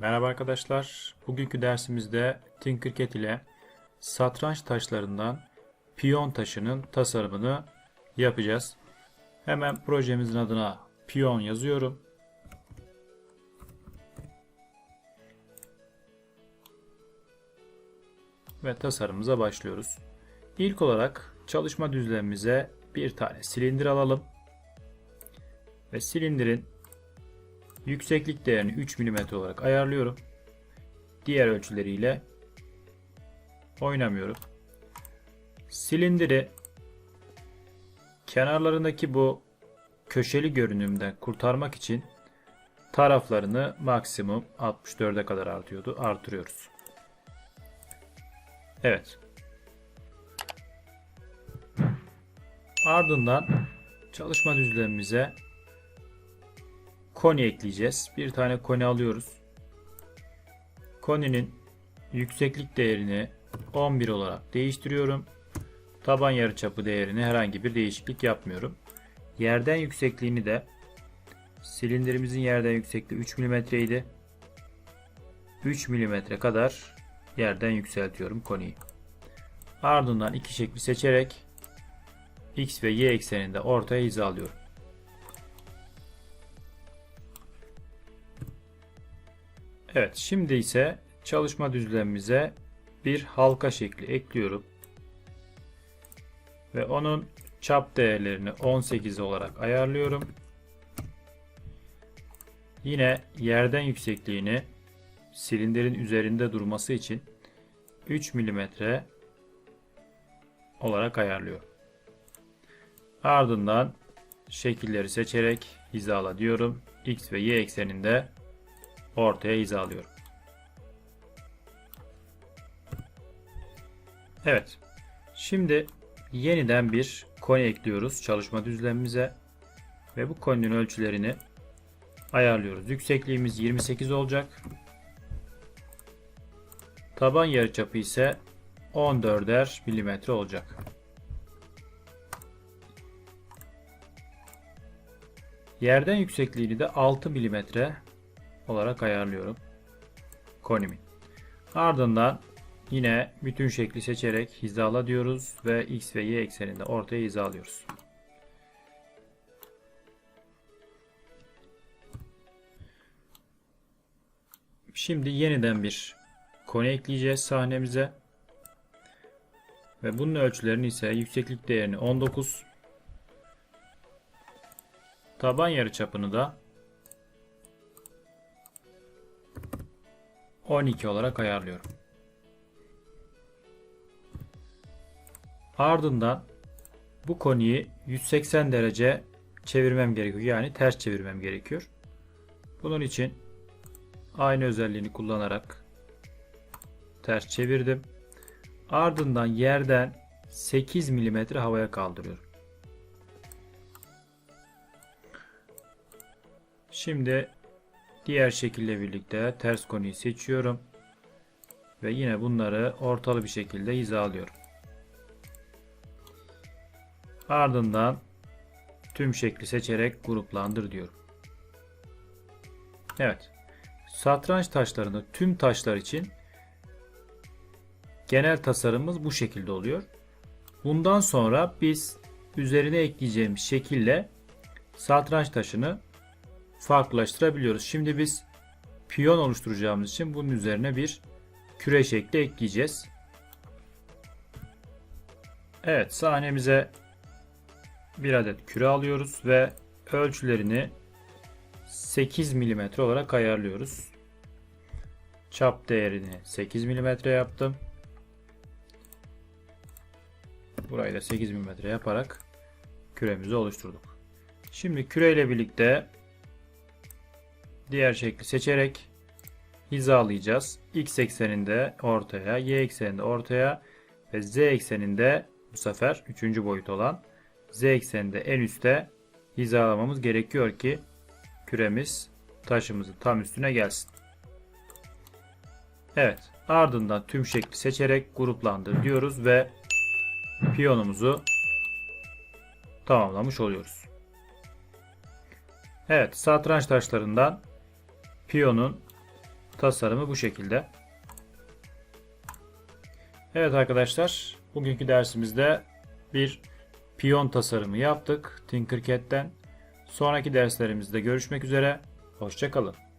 Merhaba arkadaşlar. Bugünkü dersimizde Tinkercad ile satranç taşlarından piyon taşının tasarımını yapacağız. Hemen projemizin adına piyon yazıyorum. Ve tasarımımıza başlıyoruz. İlk olarak çalışma düzlemimize bir tane silindir alalım. Ve silindirin Yükseklik değerini 3 mm olarak ayarlıyorum. Diğer ölçüleriyle oynamıyorum. Silindiri kenarlarındaki bu köşeli görünümden kurtarmak için taraflarını maksimum 64'e kadar artıyordu. Artırıyoruz. Evet. Ardından çalışma düzlemimize koni ekleyeceğiz. Bir tane koni alıyoruz. Koninin yükseklik değerini 11 olarak değiştiriyorum. Taban yarıçapı değerini herhangi bir değişiklik yapmıyorum. Yerden yüksekliğini de silindirimizin yerden yüksekliği 3 mm idi. 3 mm kadar yerden yükseltiyorum koniyi. Ardından iki şekli seçerek x ve y ekseninde ortaya hizalıyorum. Evet şimdi ise çalışma düzlemimize bir halka şekli ekliyorum. Ve onun çap değerlerini 18 olarak ayarlıyorum. Yine yerden yüksekliğini silindirin üzerinde durması için 3 mm olarak ayarlıyorum. Ardından şekilleri seçerek hizala diyorum. X ve Y ekseninde ortaya hizalıyorum. Evet. Şimdi yeniden bir koni ekliyoruz çalışma düzlemimize ve bu koninin ölçülerini ayarlıyoruz. Yüksekliğimiz 28 olacak. Taban yarıçapı ise 14'er milimetre olacak. Yerden yüksekliğini de 6 milimetre olarak ayarlıyorum. Konimin. Ardından yine bütün şekli seçerek hizala diyoruz ve x ve y ekseninde ortaya hizalıyoruz. Şimdi yeniden bir koni ekleyeceğiz sahnemize. Ve bunun ölçülerini ise yükseklik değerini 19 taban yarıçapını da 12 olarak ayarlıyorum. Ardından bu konuyu 180 derece çevirmem gerekiyor. Yani ters çevirmem gerekiyor. Bunun için aynı özelliğini kullanarak ters çevirdim. Ardından yerden 8 mm havaya kaldırıyorum. Şimdi Diğer şekille birlikte ters konuyu seçiyorum. Ve yine bunları ortalı bir şekilde hizalıyorum. Ardından tüm şekli seçerek gruplandır diyorum. Evet. Satranç taşlarında tüm taşlar için genel tasarımımız bu şekilde oluyor. Bundan sonra biz üzerine ekleyeceğimiz şekille satranç taşını farklılaştırabiliyoruz. Şimdi biz piyon oluşturacağımız için bunun üzerine bir küre şekli ekleyeceğiz. Evet sahnemize bir adet küre alıyoruz ve ölçülerini 8 mm olarak ayarlıyoruz. Çap değerini 8 mm yaptım. Burayı da 8 mm yaparak küremizi oluşturduk. Şimdi küre ile birlikte diğer şekli seçerek hizalayacağız. X ekseninde ortaya, Y ekseninde ortaya ve Z ekseninde bu sefer 3. boyut olan Z ekseninde en üste hizalamamız gerekiyor ki küremiz taşımızın tam üstüne gelsin. Evet ardından tüm şekli seçerek gruplandır diyoruz ve piyonumuzu tamamlamış oluyoruz. Evet satranç taşlarından piyonun tasarımı bu şekilde. Evet arkadaşlar, bugünkü dersimizde bir piyon tasarımı yaptık Tinkercad'den. Sonraki derslerimizde görüşmek üzere. Hoşçakalın.